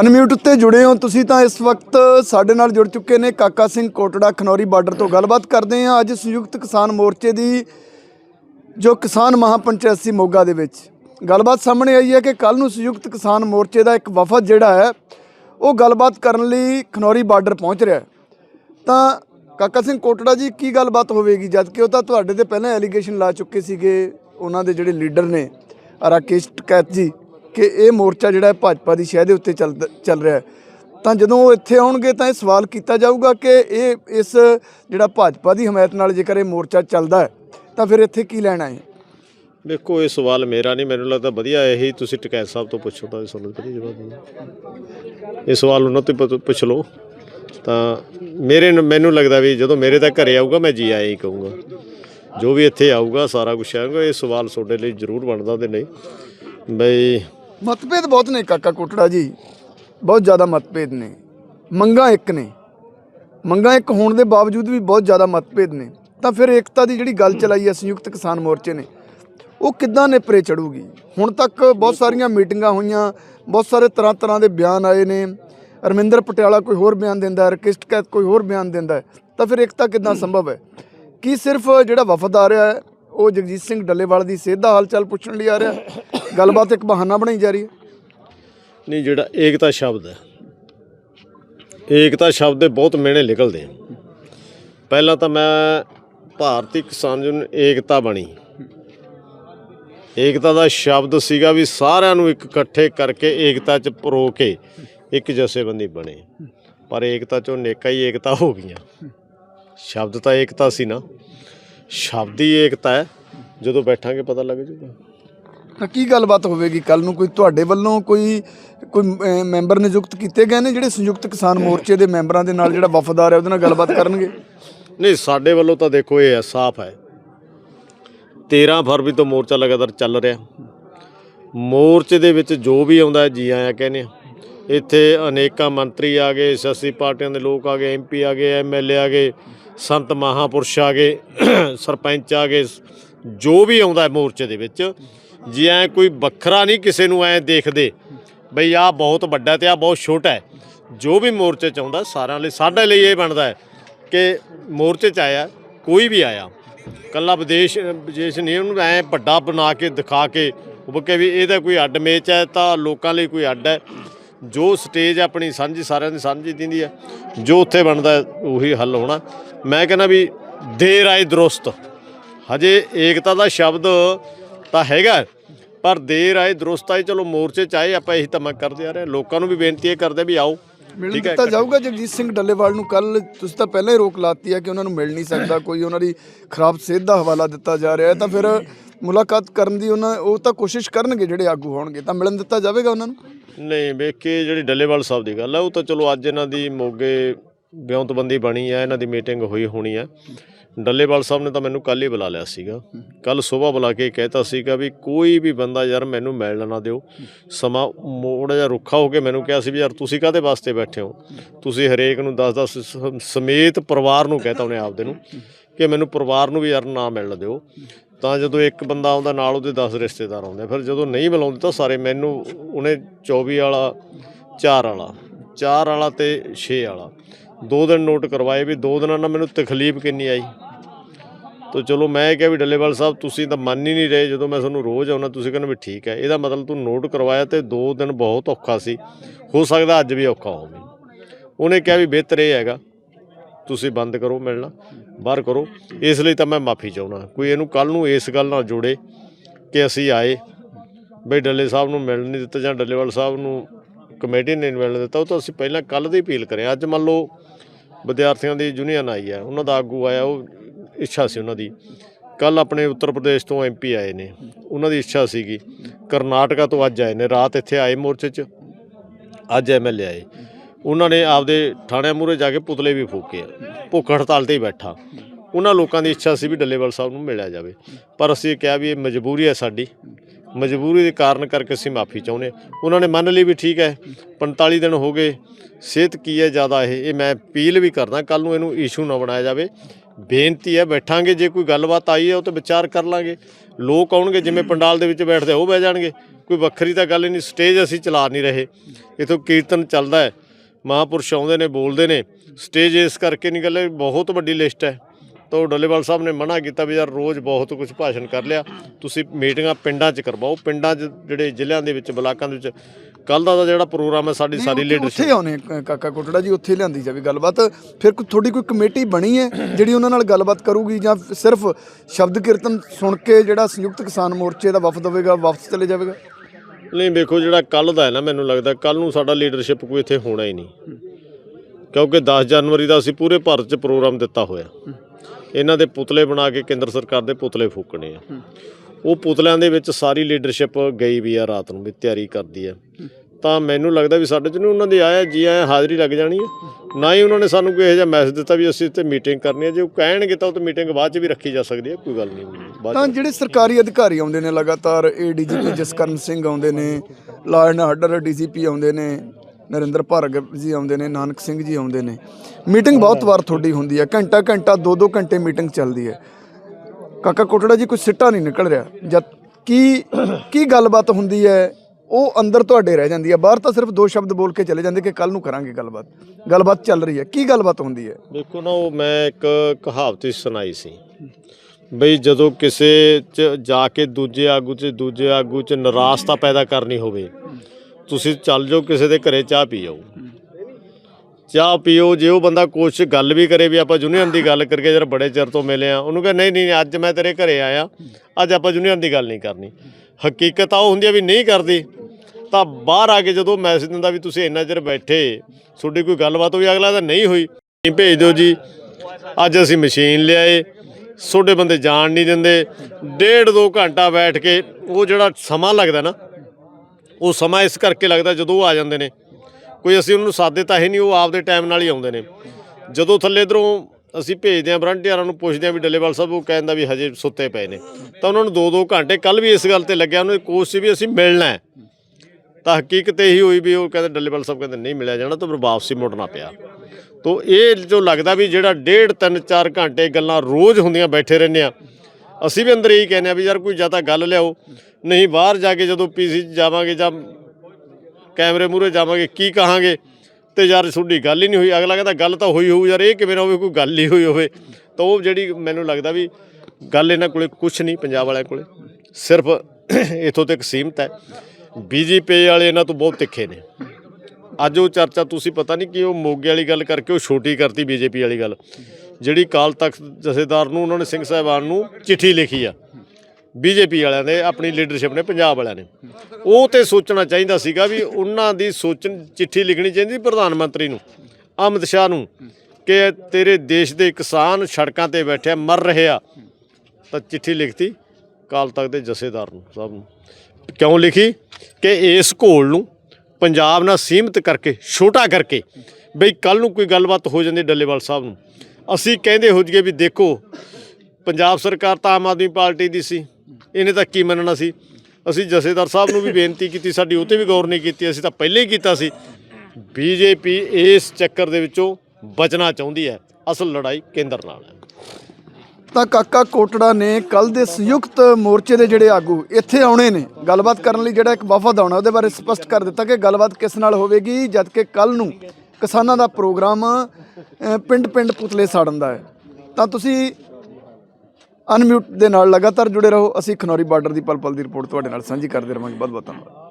Unmute ਉੱਤੇ ਜੁੜੇ ਹੋ। ਤੁਸੀਂ ਤਾਂ ਇਸ ਵਕਤ ਸਾਡੇ ਨਾਲ ਜੁੜ ਚੁੱਕੇ ਨੇ ਕਾਕਾ ਸਿੰਘ ਕੋਟੜਾ ਖਨੌਰੀ ਬਾਰਡਰ ਤੋਂ ਗੱਲਬਾਤ ਕਰਦੇ ਹਾਂ। ਅੱਜ ਸੰਯੁਕਤ ਕਿਸਾਨ ਮੋਰਚੇ ਦੀ ਜੋ ਕਿਸਾਨ ਮਹਾਪੰਚਾਇਤ ਸੀ ਮੋਗਾ ਦੇ ਵਿੱਚ। ਗੱਲਬਾਤ ਸਾਹਮਣੇ ਆਈ ਹੈ ਕਿ ਕੱਲ ਨੂੰ ਸੰਯੁਕਤ ਕਿਸਾਨ ਮੋਰਚੇ ਦਾ ਇੱਕ ਵਫਦ ਜਿਹੜਾ ਹੈ, ਉਹ ਗੱਲਬਾਤ ਕਰਨ ਲਈ ਖਨੌਰੀ ਬਾਰਡਰ ਪਹੁੰਚ ਰਿਹਾ ਤਾਂ ਕਾਕਾ ਸਿੰਘ ਕੋਟੜਾ ਜੀ, ਕੀ ਗੱਲਬਾਤ ਹੋਵੇਗੀ? ਜਦ ਕਿ ਉਹ ਤਾਂ ਤੁਹਾਡੇ ਤੇ ਪਹਿਲਾਂ ਐਲੀਗੇਸ਼ਨ ਲਾ ਚੁੱਕੇ ਸੀਗੇ, ਉਹਨਾਂ ਦੇ ਜਿਹੜੇ ਲੀਡਰ ਨੇ, ਰਾਕੇਸ਼ ਟਕੈਤ ਜੀ। ਕਿ ਇਹ ਮੋਰਚਾ ਜਿਹੜਾ ਭਾਜਪਾ ਦੀ ਸ਼ਹਿ ਦੇ ਉੱਤੇ ਚੱਲ ਚੱਲ ਰਿਹਾ ਹੈ। ਤਾਂ ਜਦੋਂ ਉਹ ਇੱਥੇ ਆਉਣਗੇ ਤਾਂ ਇਹ ਸਵਾਲ ਕੀਤਾ ਜਾਊਗਾ ਕਿ ਇਹ ਇਸ ਜਿਹੜਾ ਭਾਜਪਾ ਦੀ ਹਮਾਇਤ ਨਾਲ ਜੇਕਰ ਇਹ ਮੋਰਚਾ ਚੱਲਦਾ ਹੈ, ਤਾਂ ਫਿਰ ਇੱਥੇ ਕੀ ਲੈਣਾ ਹੈ? ਦੇਖੋ, ਇਹ ਸਵਾਲ ਮੇਰਾ ਨਹੀਂ, ਮੈਨੂੰ ਲੱਗਦਾ ਵਧੀਆ ਇਹੀ ਤੁਸੀਂ ਟਕੈਤ ਸਾਹਿਬ ਤੋਂ ਪੁੱਛੋ ਤਾਂ ਸਾਨੂੰ ਵਧੀਆ ਜਵਾਬ ਦੇਣਾ ਇਹ ਸਵਾਲ ਉਹਨਾਂ ਤੋਂ ਹੀ ਪੁੱਛ- ਪੁੱਛ ਲਓ। ਤਾਂ ਮੇਰੇ ਮੈਨੂੰ ਲੱਗਦਾ ਵੀ ਜਦੋਂ ਮੇਰੇ ਤਾਂ ਘਰੇ ਆਊਗਾ, ਮੈਂ ਜੀ ਆਇਆ ਹੀ ਕਹੂੰਗਾ। ਜੋ ਵੀ ਇੱਥੇ ਆਊਗਾ, ਸਾਰਾ ਕੁਝ ਆਊਗਾ। ਇਹ ਸਵਾਲ ਤੁਹਾਡੇ ਲਈ ਜ਼ਰੂਰ ਬਣਦਾ ਤੇ ਨਹੀਂ। ਬਈ ਮਤਭੇਦ ਬਹੁਤ ਨੇ ਕਾਕਾ ਕੋਟੜਾ ਜੀ। ਬਹੁਤ ਜ਼ਿਆਦਾ ਮਤਭੇਦ ਨੇ। ਮੰਗਾਂ ਇੱਕ ਨੇ। ਮੰਗਾਂ ਇੱਕ ਹੋਣ ਦੇ ਬਾਵਜੂਦ ਵੀ ਬਹੁਤ ਜ਼ਿਆਦਾ ਮਤਭੇਦ ਨੇ। ਤਾਂ ਫਿਰ ਏਕਤਾ ਦੀ ਜਿਹੜੀ ਗੱਲ ਚਲਾਈ ਹੈ, ਸੰਯੁਕਤ ਕਿਸਾਨ ਮੋਰਚੇ ਨੇ, ਉਹ ਕਿੱਦਾਂ ਨੇਪਰੇ ਚੜੂਗੀ? ਹੁਣ ਤੱਕ ਬਹੁਤ ਸਾਰੀਆਂ ਮੀਟਿੰਗਾਂ ਹੋਈਆਂ, ਬਹੁਤ ਸਾਰੇ ਤਰ੍ਹਾਂ ਤਰ੍ਹਾਂ ਦੇ ਬਿਆਨ ਆਏ ਨੇ। ਅਰਮਿੰਦਰ ਪਟਿਆਲਾ ਕੋਈ ਹੋਰ ਬਿਆਨ ਦਿੰਦਾ ਹੈ, ਰਕੇਸ਼ ਟਕੈਤ ਕੋਈ ਹੋਰ ਬਿਆਨ ਦਿੰਦਾ ਹੈ। ਤਾਂ ਫਿਰ ਏਕਤਾ ਕਿੱਦਾਂ ਸੰਭਵ ਹੈ? ਕੀ ਸਿਰਫ ਜਿਹੜਾ ਵਫਦ ਆ ਰਿਹਾ ਹੈ, ਉਹ ਜਗਜੀਤ ਸਿੰਘ ਡੱਲੇਵਾਲ ਦੀ ਸਿਹਤ ਦਾ ਹਾਲ ਚਾਲ ਪੁੱਛਣ ਲਈ ਆ ਰਿਹਾ? ਗੱਲਬਾਤ ਇੱਕ ਬਹਾਨਾ ਬਣਾਈ ਜਾ ਰਹੀ ਹੈ। ਨਹੀਂ, ਜਿਹੜਾ ਏਕਤਾ ਸ਼ਬਦ ਹੈ। ਏਕਤਾ ਸ਼ਬਦ ਦੇ ਬਹੁਤ ਮਿਹਣੇ ਨਿਕਲਦੇ ਆ ਪਹਿਲਾਂ ਤਾਂ ਮੈਂ ਭਾਰਤੀ ਕਿਸਾਨ ਯੂਨੀਅਨ ਏਕਤਾ ਬਣੀ। ਏਕਤਾ ਦਾ ਸ਼ਬਦ ਸੀਗਾ ਵੀ ਸਾਰਿਆਂ ਨੂੰ ਇੱਕ ਇਕੱਠੇ ਕਰਕੇ ਏਕਤਾ 'ਚ ਪਰੋ ਕੇ ਇੱਕ ਜਥੇਬੰਦੀ ਬਣੇ। ਪਰ ਏਕਤਾ 'ਚੋਂ ਨੇਕਾ ਹੀ ਏਕਤਾ ਹੋ ਗਈਆਂ। ਸ਼ਬਦ ਤਾਂ ਏਕਤਾ ਸੀ ਨਾ। ਸ਼ਬਦ ਹੀ ਏਕਤਾ ਹੈ। ਜਦੋਂ ਬੈਠਾਂਗੇ ਪਤਾ ਲੱਗ ਜਾਊਗਾ ਤਾਂ ਕੀ ਗੱਲਬਾਤ ਹੋਵੇਗੀ? ਕੱਲ ਨੂੰ ਕੋਈ ਤੁਹਾਡੇ ਵੱਲੋਂ ਕੋਈ ਕੋਈ ਮੈਂਬਰ ਨਿਯੁਕਤ ਕੀਤੇ ਗਏ ਨੇ ਜਿਹੜੇ ਸੰਯੁਕਤ ਕਿਸਾਨ ਮੋਰਚੇ ਦੇ ਮੈਂਬਰਾਂ ਦੇ ਨਾਲ ਜਿਹੜਾ ਵਫਦਾਰ ਹੈ ਉਹਦੇ ਨਾਲ ਗੱਲਬਾਤ ਕਰਨਗੇ? ਨਹੀਂ, ਸਾਡੇ ਵੱਲੋਂ ਤਾਂ ਦੇਖੋ ਇਹ ਹੈ ਸਾਫ਼ ਹੈ। 13 ਫਰਵਰੀ ਤੋਂ ਮੋਰਚਾ ਲਗਾਤਾਰ ਚੱਲ ਰਿਹਾ। ਮੋਰਚੇ ਦੇ ਵਿੱਚ ਜੋ ਵੀ ਆਉਂਦਾ ਜੀ ਆਇਆਂ ਕਹਿੰਦੇ ਇੱਥੇ ਅਨੇਕਾਂ ਮੰਤਰੀ ਆ ਗਏ, ਸਿਆਸੀ ਪਾਰਟੀਆਂ ਦੇ ਲੋਕ ਆ ਗਏ ਐਮਪੀ ਆ ਗਏ ਐਮਐਲਏ ਆ ਗਏ, ਸੰਤ ਮਹਾਪੁਰਸ਼ ਆ ਗਏ, ਸਰਪੰਚ ਆ ਗਏ, ਜੋ ਵੀ ਆਉਂਦਾ ਮੋਰਚੇ ਦੇ ਵਿੱਚ ਜੀ ਐ ਕੋਈ ਵੱਖਰਾ ਨਹੀਂ ਕਿਸੇ ਨੂੰ ਐ ਦੇਖਦੇ, ਬਈ ਆ ਬਹੁਤ ਵੱਡਾ ਤੇ ਆ ਬਹੁਤ ਛੋਟਾ ਹੈ, ਜੋ ਵੀ ਮੋਰਚੇ ਚ ਆਉਂਦਾ, ਸਾਰਿਆਂ ਲਈ, ਸਾਡੇ ਲਈ ਇਹ ਬਣਦਾ ਹੈ ਕਿ ਮੋਰਚੇ ਚ ਆਇਆ, ਕੋਈ ਵੀ ਆਇਆ, ਕੱਲਾ ਵਿਦੇਸ਼ ਵਿਦੇਸ਼ ਨਹੀਂ, ਉਹਨੂੰ ਐ ਵੱਡਾ ਬਣਾ ਕੇ, ਦਿਖਾ ਕੇ, ਉਹ ਕਿ ਵੀ ਇਹਦਾ ਕੋਈ ਅੱਡ ਮੇਚ ਹੈ, ਤਾਂ ਲੋਕਾਂ ਲਈ ਕੋਈ ਅੱਡ ਹੈ, ਜੋ ਸਟੇਜ ਆਪਣੀ ਸਾਂਝੀ ਸਾਰਿਆਂ ਦੀ ਸਾਂਝੀ ਦਿੰਦੀ ਹੈ, ਜੋ ਉੱਥੇ ਬਣਦਾ ਉਹੀ ਹੱਲ ਹੋਣਾ। ਮੈਂ ਕਹਿੰਦਾ ਵੀ ਦੇਰ ਆਏ ਦਰੁਸਤ, ਹਜੇ ਏਕਤਾ ਦਾ ਸ਼ਬਦ ਤਾਂ ਹੈਗਾ। ਪਰ ਦੇਰ ਆਏ ਦਰੁਸਤ ਆਏ ਚਲੋ ਮੋਰਚੇ ਚ ਆਏ ਆਪਾਂ ਇਹੀ ਤਾਂ ਮੈਂ ਕਰਦੇ ਆ ਰਹੇ। ਲੋਕਾਂ ਨੂੰ ਵੀ ਬੇਨਤੀ ਇਹ ਕਰਦੇ ਵੀ ਆਓ। ਮਿਲ ਦਿੱਤਾ ਜਾਊਗਾ। ਜਗਜੀਤ ਸਿੰਘ ਡੱਲੇਵਾਲ ਨੂੰ ਕੱਲ ਤੁਸੀਂ ਤਾਂ ਪਹਿਲਾਂ ਹੀ ਰੋਕ ਲਾਤੀ ਹੈ ਕਿ ਉਹਨਾਂ ਨੂੰ ਮਿਲ ਨਹੀਂ ਸਕਦਾ ਕੋਈ ਉਹਨਾਂ ਦੀ ਖਰਾਬ ਸਿਹਤ ਦਾ ਹਵਾਲਾ ਦਿੱਤਾ ਜਾ ਰਿਹਾ ਹੈ। ਤਾਂ ਫਿਰ ਮੁਲਾਕਾਤ ਕਰਨ ਦੀ ਉਹਨਾਂ ਉਹ ਤਾਂ ਕੋਸ਼ਿਸ਼ ਕਰਨਗੇ ਜਿਹੜੇ ਆਗੂ ਹੋਣਗੇ। ਤਾਂ ਮਿਲਣ ਦਿੱਤਾ ਜਾਵੇਗਾ ਉਹਨਾਂ ਨੂੰ? ਨਹੀਂ ਵੇਖੇ ਜਿਹੜੀ ਡੱਲੇਵਾਲ ਸਾਹਿਬ ਦੀ ਗੱਲ ਹੈ ਉਹ ਤਾਂ ਚਲੋ ਅੱਜ ਇਹਨਾਂ ਦੀ ਮੋਗੇ ਵਿਉਂਤਬੰਦੀ ਬਣੀ ਹੈ ਇਹਨਾਂ ਦੀ ਮੀਟਿੰਗ ਹੋਈ ਹੋਣੀ ਹੈ ਡੱਲੇਵਾਲ ਸਾਹਿਬ ਨੇ ਤਾਂ ਮੈਨੂੰ ਕੱਲ ਹੀ ਬੁਲਾ ਲਿਆ ਸੀਗਾ। ਕੱਲ ਸਵੇਰ ਬੁਲਾ ਕੇ ਕਹਿਤਾ ਸੀਗਾ ਵੀ ਕੋਈ ਵੀ ਬੰਦਾ ਯਾਰ ਮੈਨੂੰ ਮਿਲਣ ਨਾ ਦਿਓ। ਸਮਾਂ ਮੋੜਾ ਜਿਹਾ ਰੁੱਖਾ ਹੋ ਕੇ ਮੈਨੂੰ ਕਿਹਾ ਸੀ ਵੀ ਯਾਰ ਤੁਸੀਂ ਕਾਹਦੇ ਵਾਸਤੇ ਬੈਠੇ ਹੋ? ਤੁਸੀਂ ਹਰੇਕ ਨੂੰ 10-10 ਸਮੇਤ ਪਰਿਵਾਰ ਨੂੰ ਕਹਿਤਾ ਉਹਨੇ ਆਪਦੇ ਨੂੰ ਕਿ ਮੈਨੂੰ ਪਰਿਵਾਰ ਨੂੰ ਵੀ ਯਾਰ ਨਾ ਮਿਲਣ ਦਿਓ। ਤਾਂ ਜਦੋਂ ਇੱਕ ਬੰਦਾ ਆਉਂਦਾ ਨਾਲ ਉਹਦੇ 10 ਰਿਸ਼ਤੇਦਾਰ ਆਉਂਦੇ ਫਿਰ ਜਦੋਂ ਨਹੀਂ ਬੁਲਾਉਂਦੇ ਤਾਂ ਸਾਰੇ ਮੈਨੂੰ ਉਹਨੇ 24 ਵਾਲਾ 4 ਵਾਲਾ 4 ਵਾਲਾ ਤੇ 6 ਵਾਲਾ। ਦੋ ਦਿਨ ਨੋਟ ਕਰਵਾਏ ਵੀ ਦੋ ਦਿਨਾਂ ਨਾਲ ਮੈਨੂੰ ਤਕਲੀਫ ਕਿੰਨੀ ਆਈ? ਤਾਂ ਚਲੋ ਮੈਂ ਇਹ ਕਿਹਾ ਵੀ ਡੱਲੇਵਾਲ ਸਾਹਿਬ, ਤੁਸੀਂ ਤਾਂ ਮੰਨ ਹੀ ਨਹੀਂ ਰਹੇ ਜਦੋਂ ਮੈਂ ਤੁਹਾਨੂੰ ਰੋਜ਼ ਆਉਣਾ ਤੁਸੀਂ ਕਹਿੰਦੇ ਵੀ ਠੀਕ ਹੈ। ਇਹਦਾ ਮਤਲਬ ਤੂੰ ਨੋਟ ਕਰਵਾਇਆ ਤੇ ਦੋ ਦਿਨ ਬਹੁਤ ਔਖਾ ਸੀ। ਹੋ ਸਕਦਾ ਅੱਜ ਵੀ ਔਖਾ ਹੋਵੇ। ਉਹਨੇ ਕਿਹਾ ਵੀ ਬਿਹਤਰ ਇਹ ਹੈਗਾ, ਤੁਸੀਂ ਬੰਦ ਕਰੋ ਮਿਲਣਾ ਬਾਹਰ ਕਰੋ। ਇਸ ਲਈ ਤਾਂ ਮੈਂ ਮਾਫੀ ਚਾਹੁੰਦਾ। ਕੋਈ ਇਹਨੂੰ ਕੱਲ ਨੂੰ ਇਸ ਗੱਲ ਨਾਲ ਜੋੜੇ ਕਿ ਅਸੀਂ ਆਏ, ਬਈ ਡੱਲੇ ਸਾਹਿਬ ਨੂੰ ਮਿਲਣ ਨਹੀਂ ਦਿੱਤਾ ਜਾਂ ਡੱਲੇਵਾਲ ਸਾਹਿਬ ਨੂੰ ਕਮੇਟੀ ਨੇ ਮਿਲਣ ਦਿੱਤਾ, ਉਹ ਤਾਂ ਅਸੀਂ ਪਹਿਲਾਂ ਕੱਲ ਦੀ ਅਪੀਲ ਕਰਿਆ। ਅੱਜ ਮੰਨ ਲਓ ਵਿਦਿਆਰਥੀਆਂ ਦੀ ਯੂਨੀਅਨ ਆਈ ਹੈ, ਉਹਨਾਂ ਦਾ ਆਗੂ ਆਇਆ, ਉਹ ਇੱਛਾ ਸੀ ਉਹਨਾਂ ਦੀ। ਕੱਲ ਆਪਣੇ ਉੱਤਰ ਪ੍ਰਦੇਸ਼ ਤੋਂ ਐਮਪੀ ਆਏ ਨੇ। ਉਹਨਾਂ ਦੀ ਇੱਛਾ ਸੀਗੀ। ਕਰਨਾਟਕਾ ਤੋਂ ਅੱਜ ਆਏ ਨੇ। ਰਾਤ ਇੱਥੇ ਆਏ ਮੋਰਚੇ 'ਚ। ਅੱਜ ਐਮਐਲਏ ਆਏ। ਉਹਨਾਂ ਨੇ ਆਪਦੇ ਥਾਣਿਆਂ ਮੂਹਰੇ ਜਾ ਕੇ ਪੁਤਲੇ ਵੀ ਫੂਕੇ ਭੁੱਖ ਹੜਤਾਲ ਤੇ ਹੀ ਬੈਠਾ। ਉਹਨਾਂ ਲੋਕਾਂ ਦੀ ਇੱਛਾ ਸੀ ਵੀ ਡੱਲੇਵਾਲ ਸਾਹਿਬ ਨੂੰ ਮਿਲਿਆ ਜਾਵੇ। ਪਰ ਅਸੀਂ ਕਿਹਾ ਵੀ ਇਹ ਮਜਬੂਰੀ ਹੈ ਸਾਡੀ। ਮਜਬੂਰੀ ਦੇ ਕਾਰਨ ਕਰਕੇ ਅਸੀਂ ਮਾਫੀ ਚਾਹੁੰਦੇ ਹਾਂ। ਉਹਨਾਂ ਨੇ ਮੰਨ ਲਈ ਵੀ ਠੀਕ ਹੈ। 45 ਦਿਨ ਹੋ ਗਏ। ਸਿਹਤ ਕੀ ਹੈ ਜ਼ਿਆਦਾ ਇਹ? ਇਹ ਮੈਂ ਅਪੀਲ ਵੀ ਕਰਦਾ। ਕੱਲ ਨੂੰ ਇਹਨੂੰ ਇਸ਼ੂ ਨਾ ਬਣਾਇਆ ਜਾਵੇ। ਬੇਨਤੀ ਹੈ, ਬੈਠਾਂਗੇ, ਜੇ ਕੋਈ ਗੱਲਬਾਤ ਆਈ ਹੈ, ਉਹ ਤੇ ਵਿਚਾਰ ਕਰ ਲਾਂਗੇ। ਲੋਕ ਆਉਣਗੇ, ਜਿਵੇਂ ਪੰਡਾਲ ਦੇ ਵਿੱਚ ਬੈਠਦੇ ਉਹ ਬਹਿ ਜਾਣਗੇ। ਕੋਈ ਵੱਖਰੀ ਤਾਂ ਗੱਲ ਹੀ ਨਹੀਂ, ਸਟੇਜ ਅਸੀਂ ਚਲਾ ਨਹੀਂ ਰਹੇ। ਇਥੋਂ ਕੀਰਤਨ ਚੱਲਦਾ ਹੈ, ਮਹਾਂਪੁਰਸ਼ ਆਉਂਦੇ ਨੇ, ਬੋਲਦੇ ਨੇ। ਸਟੇਜ ਇਸ ਕਰਕੇ ਨਹੀਂ ਗੱਲ, ਬਹੁਤ ਵੱਡੀ ਲਿਸਟ ਹੈ। ਤਾਂ ਉਹ ਡੱਲੇਵਾਲ ਸਾਹਿਬ ਨੇ ਮਨਾ ਕੀਤਾ ਵੀ ਯਾਰ, ਰੋਜ਼ ਬਹੁਤ ਕੁਝ ਭਾਸ਼ਣ ਕਰ ਲਿਆ। ਤੁਸੀਂ ਮੀਟਿੰਗਾਂ ਪਿੰਡਾਂ 'ਚ ਕਰਵਾਓ। ਪਿੰਡਾਂ 'ਚ, ਜਿਹੜੇ ਜ਼ਿਲ੍ਹਿਆਂ ਦੇ ਵਿੱਚ, ਬਲਾਕਾਂ ਦੇ ਵਿੱਚ ਕੱਲ ਦਾ ਜਿਹੜਾ ਪ੍ਰੋਗਰਾਮ ਹੈ ਸਾਡੀ ਸਾਰੀ ਲੀਡਰਸ਼ਿਪ ਉੱਥੇ ਆਉਣੇ ਕਾਕਾ ਕੋਟੜਾ ਜੀ ਉੱਥੇ ਲਿਆਂਦੀ ਜਾਵੇ ਗੱਲਬਾਤ। ਫਿਰ ਕੋਈ ਤੁਹਾਡੀ ਕੋਈ ਕਮੇਟੀ ਬਣੀ ਹੈ ਜਿਹੜੀ ਉਹਨਾਂ ਨਾਲ ਗੱਲਬਾਤ ਕਰੂਗੀ ਜਾਂ ਸਿਰਫ ਸ਼ਬਦ ਕੀਰਤਨ ਸੁਣ ਕੇ ਜਿਹੜਾ ਸੰਯੁਕਤ ਕਿਸਾਨ ਮੋਰਚੇ ਦਾ ਵਫਦ ਹੋਵੇਗਾ ਵਾਪਸ ਚਲੇ ਜਾਵੇਗਾ? ਨਹੀਂ ਵੇਖੋ ਜਿਹੜਾ ਕੱਲ ਦਾ ਹੈ ਨਾ ਮੈਨੂੰ ਲੱਗਦਾ ਕੱਲ ਨੂੰ ਸਾਡਾ ਲੀਡਰਸ਼ਿਪ ਕੋਈ ਇੱਥੇ ਹੋਣਾ ਹੀ ਨਹੀਂ। ਕਿਉਂਕਿ 10 ਜਨਵਰੀ ਦਾ ਅਸੀਂ ਪੂਰੇ ਭਾਰਤ 'ਚ ਪ੍ਰੋਗਰਾਮ ਦਿੱਤਾ ਹੋਇਆ। ਇਹਨਾਂ ਦੇ ਪੁਤਲੇ ਬਣਾ ਕੇ ਕੇਂਦਰ ਸਰਕਾਰ ਦੇ ਪੁਤਲੇ ਫੂਕਣੇ ਆ। ਉਹ ਪੁਤਲਿਆਂ ਦੇ ਵਿੱਚ ਸਾਰੀ ਲੀਡਰਸ਼ਿਪ ਗਈ ਵੀ ਆ ਰਾਤ ਨੂੰ ਵੀ ਤਿਆਰੀ ਕਰਦੀ ਆ। ਤਾਂ ਮੈਨੂੰ ਲੱਗਦਾ ਵੀ ਸਾਡੇ ਚ ਨਹੀਂ ਉਹਨਾਂ ਦੇ ਆਇਆ ਜੀ ਆਇਆ ਹਾਜ਼ਰੀ ਲੱਗ ਜਾਣੀ ਹੈ ਨਾ ਹੀ ਉਹਨਾਂ ਨੇ ਸਾਨੂੰ ਕੋਈ ਇਹੋ ਜਿਹਾ ਮੈਸੇਜ ਦਿੱਤਾ ਵੀ ਅਸੀਂ ਇੱਥੇ ਮੀਟਿੰਗ ਕਰਨੀ ਹੈ ਜੇ ਉਹ ਕਹਿਣਗੇ ਤਾਂ ਉਹ ਤਾਂ ਮੀਟਿੰਗ ਬਾਅਦ ਚ ਵੀ ਰੱਖੀ ਜਾ ਸਕਦੀ ਹੈ ਕੋਈ ਗੱਲ ਨਹੀਂ। ਤਾਂ ਜਿਹੜੇ ਸਰਕਾਰੀ ਅਧਿਕਾਰੀ ਆਉਂਦੇ ਨੇ ਲਗਾਤਾਰ ਏਡੀਜੀਪੀ ਜਸਕਰਨ ਸਿੰਘ ਆਉਂਦੇ ਨੇ ਐਂਡ ਆਰਡਰ ਡੀਜੀਪੀ ਆਉਂਦੇ ਨੇ ਨਰਿੰਦਰ ਭਾਰਗਵ ਜੀ ਆਉਂਦੇ ਨੇ ਨਾਨਕ ਸਿੰਘ ਜੀ ਆਉਂਦੇ ਨੇ। ਮੀਟਿੰਗ ਬਹੁਤ ਵਾਰ ਤੁਹਾਡੀ ਹੁੰਦੀ ਹੈ ਘੰਟਾ ਘੰਟਾ ਦੋ ਦੋ ਘੰਟੇ ਮੀਟਿੰਗ ਚੱਲਦੀ ਹੈ ਕਾਕਾ ਕੋਟੜਾ ਜੀ, ਕੋਈ ਸਿੱਟਾ ਨਹੀਂ ਨਿਕਲ ਰਿਹਾ। ਜਦ ਕੀ ਕੀ ਗੱਲਬਾਤ ਹੁੰਦੀ ਹੈ, ਉਹ ਅੰਦਰ ਤੁਹਾਡੇ ਰਹਿ ਜਾਂਦੀ ਹੈ। ਬਾਹਰ ਤਾਂ ਸਿਰਫ ਦੋ ਸ਼ਬਦ ਬੋਲ ਕੇ ਚਲੇ ਜਾਂਦੇ ਕਿ ਕੱਲ ਨੂੰ ਕਰਾਂਗੇ ਗੱਲਬਾਤ। ਗੱਲਬਾਤ ਚੱਲ ਰਹੀ ਹੈ। ਕੀ ਗੱਲਬਾਤ ਹੁੰਦੀ ਹੈ? ਦੇਖੋ ਨਾ, ਉਹ ਮੈਂ ਇੱਕ ਕਹਾਵਤ ਸੁਣਾਈ ਸੀ। ਬਈ ਜਦੋਂ ਕਿਸੇ ਚ ਜਾ ਕੇ ਦੂਜੇ ਆਗੂ ਚ, ਦੂਜੇ ਆਗੂ ਚ ਨਿਰਾਸ਼ਤਾ ਪੈਦਾ ਕਰਨੀ ਹੋਵੇ, ਤੁਸੀਂ ਚੱਲ ਜਾਓ, ਕਿਸੇ ਦੇ ਘਰੇ ਚਾਹ ਪੀ ਜਾਓ ਚਾਹ ਪੀਓ, ਜੇ ਉਹ ਬੰਦਾ ਕੁਛ ਗੱਲ ਵੀ ਕਰੇ ਵੀ ਆਪਾਂ ਯੂਨੀਅਨ ਦੀ ਗੱਲ ਕਰਕੇ ਜਰ ਬੜੇ ਚਿਰ ਤੋਂ ਮਿਲੇ ਆ। ਉਹਨੂੰ ਕਹੇ, ਨਹੀਂ ਨਹੀਂ ਅੱਜ ਮੈਂ ਤੇਰੇ ਘਰੇ ਆਇਆ। ਅੱਜ ਆਪਾਂ ਯੂਨੀਅਨ ਦੀ ਗੱਲ ਨਹੀਂ ਕਰਨੀ। ਹਕੀਕਤ ਆ ਉਹ ਹੁੰਦੀ ਆ ਵੀ ਨਹੀਂ ਕਰਦੀ। ਤਾਂ ਬਾਹਰ ਆ ਕੇ ਜਦੋਂ ਮੈਸੇਜ ਦਿੰਦਾ ਵੀ ਤੁਸੀਂ ਇੰਨਾ ਚਿਰ ਬੈਠੇ, ਤੁਹਾਡੀ ਕੋਈ ਗੱਲਬਾਤ ਹੋਈ, ਅਗਲਾ ਤਾਂ ਨਹੀਂ ਹੋਈ। ਭੇਜ ਦਿਓ ਜੀ। ਅੱਜ ਅਸੀਂ ਮਸ਼ੀਨ ਲਿਆਏ। ਤੁਹਾਡੇ ਬੰਦੇ ਜਾਣ ਨਹੀਂ ਦਿੰਦੇ। ਡੇਢ ਦੋ ਘੰਟਾ ਬੈਠ ਕੇ ਉਹ ਜਿਹੜਾ ਸਮਾਂ ਲੱਗਦਾ ਨਾ, ਉਹ ਸਮਾਂ ਇਸ ਕਰਕੇ ਲੱਗਦਾ ਜਦੋਂ ਉਹ ਆ ਜਾਂਦੇ ਨੇ। ਕੋਈ ਅਸੀਂ ਉਹਨਾਂ ਨੂੰ ਸਾਦੇ ਤਾਂ ਹੈ ਨਹੀਂ, ਉਹ ਆਪਦੇ ਟਾਈਮ ਨਾਲ ਹੀ ਆਉਂਦੇ ਨੇ। ਜਦੋਂ ਥੱਲੇ ਇਧਰੋਂ ਅਸੀਂ ਭੇਜਦੇ ਆਂ ਵਰੰਟੀਅਰਾਂ ਨੂੰ, ਪੁੱਛਦੇ ਆਂ ਵੀ ਡੱਲੇਵਾਲ ਸਾਹਿਬ, ਉਹ ਕਹਿੰਦਾ ਵੀ ਹਜੇ ਸੁੱਤੇ ਪਏ ਨੇ। ਤਾਂ ਉਹਨਾਂ ਨੂੰ 2-2 ਘੰਟੇ ਕੱਲ ਵੀ ਇਸ ਗੱਲ ਤੇ ਲੱਗਿਆ, ਉਹਨਾਂ ਦੀ ਕੋਸ਼ਿਸ਼ ਸੀ ਵੀ ਅਸੀਂ ਮਿਲਣਾ ਹੈ। ਤਾਂ ਹਕੀਕਤ ਇਹੀ ਹੋਈ ਵੀ ਉਹ ਕਹਿੰਦੇ, ਡੱਲੇਵਾਲ ਸਾਹਿਬ ਕਹਿੰਦੇ, ਨਹੀਂ ਮਿਲਿਆ ਜਾਣਾ ਤਾਂ ਫਿਰ ਵਾਪਸੀ ਮੁੜਨਾ ਪਿਆ। ਤੋ ਇਹ ਜੋ ਲੱਗਦਾ ਵੀ ਜਿਹੜਾ ਡੇਢ ਤਿੰਨ ਚਾਰ ਘੰਟੇ ਗੱਲਾਂ ਰੋਜ਼ ਹੁੰਦੀਆਂ ਬੈਠੇ ਰਹਿੰਦੇ ਆ ਅਸੀਂ ਵੀ ਅੰਦਰ ਇਹੀ ਕਹਿੰਦੇ ਆ ਵੀ ਯਾਰ ਕੋਈ ਜਾਂ ਤਾਂ ਗੱਲ ਲਿਆਓ। ਨਹੀਂ, ਬਾਹਰ ਜਾ ਕੇ ਜਦੋਂ ਪੀਸੀ ਜਾਵਾਂਗੇ ਜਾਂ ਕੈਮਰੇ ਮੂਹਰੇ ਜਾਵਾਂਗੇ, ਕੀ ਕਹਾਂਗੇ? ਤੇ ਯਾਰ, ਤੁਹਾਡੀ ਗੱਲ ਹੀ ਨਹੀਂ ਹੋਈ। ਅਗਲਾ ਕਹਿੰਦਾ, ਗੱਲ ਤਾਂ ਹੋਈ ਹੋਊ ਯਾਰ, ਇਹ ਕਿਵੇਂ ਨਾ ਹੋਵੇ, ਕੋਈ ਗੱਲ ਹੀ ਹੋਈ ਹੋਵੇ। ਤਾਂ ਉਹ ਜਿਹੜੀ ਮੈਨੂੰ ਲੱਗਦਾ ਵੀ ਗੱਲ ਇਹਨਾਂ ਕੋਲੇ ਕੁਝ ਨਹੀਂ, ਪੰਜਾਬ ਵਾਲਿਆਂ ਕੋਲੇ। ਸਿਰਫ ਇਥੋਂ ਤੱਕ ਸੀਮਤ ਹੈ। ਬੀਜੇਪੀ ਵਾਲੇ ਇਹਨਾਂ ਤੋਂ ਬਹੁਤ ਤਿੱਖੇ ਨੇ। ਅੱਜ ਉਹ ਚਰਚਾ, ਤੁਸੀਂ ਪਤਾ ਨਹੀਂ ਕਿ ਉਹ ਮੋਗੇ ਵਾਲੀ ਗੱਲ ਕਰਕੇ ਉਹ ਛੋਟੀ ਕਰਤੀ ਬੀਜੇਪੀ ਵਾਲੀ ਗੱਲ। ਜਿਹੜੀ ਕਾਲ ਤਖਤ ਜਥੇਦਾਰ ਨੂੰ, ਉਹਨਾਂ ਨੇ ਸਿੰਘ ਸਾਹਿਬਾਨ ਨੂੰ ਚਿੱਠੀ ਲਿਖੀ ਆ। ਬੀਜੇਪੀ ਵਾਲਿਆਂ ਨੇ, ਆਪਣੀ ਲੀਡਰਸ਼ਿਪ ਨੇ, ਪੰਜਾਬ ਵਾਲਿਆਂ ਨੇ। ਉਹ ਤੇ ਸੋਚਣਾ ਚਾਹੀਦਾ ਸੀਗਾ ਵੀ ਉਹਨਾਂ ਦੀ ਸੋਚਣ ਚਿੱਠੀ ਲਿਖਣੀ ਚਾਹੀਦੀ ਪ੍ਰਧਾਨ ਮੰਤਰੀ ਨੂੰ, ਅਮਿਤ ਸ਼ਾਹ ਨੂੰ, ਕਿ ਤੇਰੇ ਦੇਸ਼ ਦੇ ਕਿਸਾਨ ਸੜਕਾਂ ਤੇ ਬੈਠੇ ਮਰ ਰਹੇ ਆ। ਤਾਂ ਚਿੱਠੀ ਲਿਖਤੀ ਕਾਲ ਤਖਤ ਦੇ ਜਥੇਦਾਰ ਨੂੰ, ਸਭ ਨੂੰ। ਕਿਉਂ ਲਿਖੀ? ਕਿ ਇਸ ਘੋਲ ਨੂੰ ਪੰਜਾਬ ਨਾਲ ਸੀਮਿਤ ਕਰਕੇ, ਛੋਟਾ ਕਰਕੇ, ਬਈ ਕੱਲ ਨੂੰ ਕੋਈ ਗੱਲਬਾਤ ਹੋ ਜਾਂਦੀ ਡੱਲੇਵਾਲ ਸਾਹਿਬ ਨੂੰ। ਅਸੀਂ ਕਹਿੰਦੇ ਹੋ ਜਗੇ ਵੀ ਦੇਖੋ, ਪੰਜਾਬ ਸਰਕਾਰ ਤਾਂ ਆਮ ਆਦਮੀ ਪਾਰਟੀ ਦੀ ਸੀ। ਇਹਨੇ ਤਾਂ ਕੀ ਮੰਨਣਾ ਸੀ? ਅਸੀਂ ਜਥੇਦਾਰ ਸਾਹਿਬ ਨੂੰ ਵੀ ਬੇਨਤੀ ਕੀਤੀ, ਸਾਡੀ ਉਹ 'ਤੇ ਵੀ ਗੌਰ ਨਹੀਂ ਕੀਤੀ, ਅਸੀਂ ਤਾਂ ਪਹਿਲਾਂ ਹੀ ਕੀਤਾ ਸੀ। ਬੀਜੇਪੀ ਇਸ ਚੱਕਰ ਦੇ ਵਿੱਚੋਂ ਬਚਣਾ ਚਾਹੁੰਦੀ ਹੈ। ਅਸਲ ਲੜਾਈ ਕੇਂਦਰ ਨਾਲ ਹੈ। ਤਾਂ ਕਾਕਾ ਕੋਟੜਾ ਨੇ ਕੱਲ ਦੇ ਸੰਯੁਕਤ ਮੋਰਚੇ ਦੇ ਜਿਹੜੇ ਆਗੂ ਇੱਥੇ ਆਉਣੇ ਨੇ। ਗੱਲਬਾਤ ਕਰਨ ਲਈ ਜਿਹੜਾ ਇੱਕ ਵਫਦ ਆਉਣਾ ਉਹਦੇ ਬਾਰੇ ਸਪਸ਼ਟ ਕਰ ਦਿੱਤਾ ਕਿ ਗੱਲਬਾਤ ਕਿਸ ਨਾਲ ਹੋਵੇਗੀ ਜਦ ਕਿ ਕੱਲ ਨੂੰ ਕਿਸਾਨਾਂ ਦਾ ਪ੍ਰੋਗਰਾਮ ਪਿੰਡ-ਪਿੰਡ ਪੁਤਲੇ ਸਾੜਨ ਦਾ ਹੈ। ਤਾਂ ਤੁਸੀਂ ਅਨਮਿਊਟ ਦੇ ਨਾਲ ਲਗਾਤਾਰ ਜੁੜੇ ਰਹੋ। ਅਸੀਂ ਖਨੌਰੀ ਬਾਰਡਰ ਦੀ ਪਲ ਪਲ ਦੀ ਰਿਪੋਰਟ ਤੁਹਾਡੇ ਨਾਲ ਸਾਂਝੀ ਕਰਦੇ ਰਵਾਂਗੇ। ਬਹੁਤ ਬਹੁਤ ਧੰਨਵਾਦ।